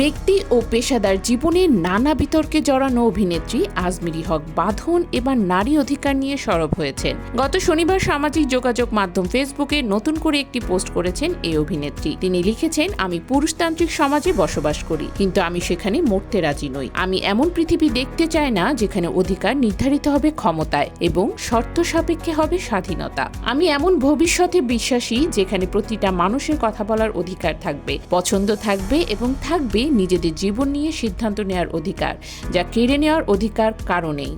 ব্যক্তি ও পেশাদার জীবনে নানা বিতর্কে জড়ানো অভিনেত্রী আজমিরি হক বাঁধন এবার নারী অধিকার নিয়ে সরব হয়েছেন। গত শনিবার সামাজিক যোগাযোগ মাধ্যম ফেসবুকে নতুন করে একটি পোস্ট করেছেন এই অভিনেত্রী। তিনি লিখেছেন, আমি পুরুষতান্ত্রিক সমাজে বসবাস করি, কিন্তু আমি সেখানে মরতে রাজি নই। আমি এমন পৃথিবী দেখতে চাই না যেখানে অধিকার নির্ধারিত হবে ক্ষমতায় এবং শর্ত সাপেক্ষে হবে স্বাধীনতা। আমি এমন ভবিষ্যতে বিশ্বাসী যেখানে প্রতিটা মানুষের কথা বলার অধিকার থাকবে, পছন্দ থাকবে এবং থাকবে নিজেদের জীবন নিয়ে সিদ্ধান্ত নেওয়ার অধিকার যা কেড়ে নেওয়ার অধিকার কারণেই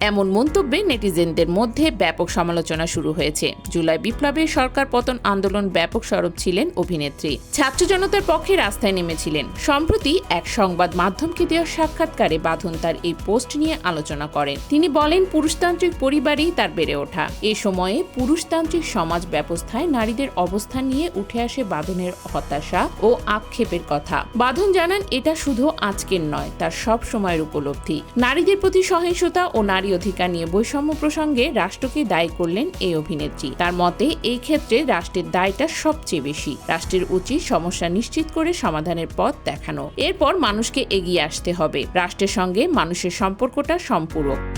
এমন মন্তব্যে নেটিজেনদের মধ্যে ব্যাপক সমালোচনা শুরু হয়েছে। জুলাই বিপ্লবে সরকার পতন আন্দোলন ব্যাপক সরব ছিলেন অভিনেত্রী। ছাত্র জনতার পক্ষে রাস্তায় নেমেছিলেন। সম্প্রতি এক সংবাদ মাধ্যমকে দেওয়া সাক্ষাৎকারে বাঁধন তার এই পোস্ট নিয়ে আলোচনা করেন। তিনি বলেন, পুরুষতান্ত্রিক পরিবারেই তার বেড়ে ওঠা। এ সময়ে পুরুষতান্ত্রিক সমাজ ব্যবস্থায় নারীদের অবস্থান নিয়ে উঠে আসে বাঁধনের হতাশা ও আক্ষেপের কথা। বাঁধন জানান, এটা শুধু আজকের নয়, তার সব সময়ের উপলব্ধি। নারীদের প্রতি সহিংসতা ও নারী অধিকার নিয়ে বৈষম্য প্রসঙ্গে রাষ্ট্রকে দায়ী করলেন এই অভিনেত্রী। তার মতে, এই ক্ষেত্রে রাষ্ট্রের দায়টা সবচেয়ে বেশি। রাষ্ট্রের উচিত সমস্যা নিশ্চিত করে সমাধানের পথ দেখানো। এরপর মানুষকে এগিয়ে আসতে হবে। রাষ্ট্রের সঙ্গে মানুষের সম্পর্কটা সম্পূরক।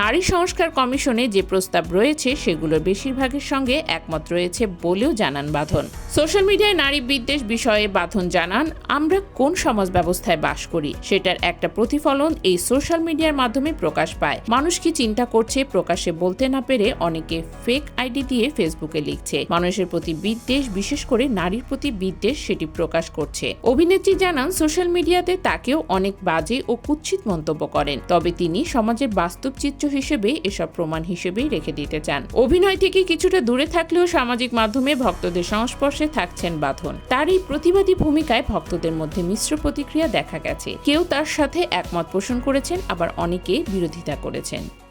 নারী সংস্কার কমিশনে যে প্রস্তাব রয়েছে সেগুলোর বেশিরভাগের সঙ্গে একমত রয়েছে বলেও জানান বাঁধন। সোশ্যাল মিডিয়ায় নারী বিদ্বেষ বিষয়ে বাঁধন জানান, আমরা কোন সমাজ ব্যবস্থায় বাস করি? সেটার একটা প্রতিফলন এই সোশ্যাল মিডিয়ার মাধ্যমে প্রকাশ পায়। মানুষ কি চিন্তা করছে, প্রকাশে বলতে না পেরে অনেকে ফেক আইডি দিয়ে ফেসবুকে লিখছে। মানুষের প্রতি বিদ্বেষ, বিশেষ করে নারীর প্রতি বিদ্বেষ, সেটি প্রকাশ করছে। অভিনেত্রী জানান, সোশ্যাল মিডিয়াতে তাকেও অনেক বাজে ও কুৎসিত মন্তব্য করেন। তবে তিনি সমাজের বাস্তব চিত্র হিসেবে এসব প্রমাণ হিসেবেই রেখে দিতে চান। অভিনয় থেকে কিছুটা দূরে থাকলেও সামাজিক মাধ্যমে ভক্তদের সংস্পর্শে থাকছেন বাঁধন। তার এই প্রতিবাদী ভূমিকায় ভক্তদের মধ্যে মিশ্র প্রতিক্রিয়া দেখা গেছে। কেউ তার সাথে একমত পোষণ করেছেন, আবার অনেকে বিরোধিতা করেছেন।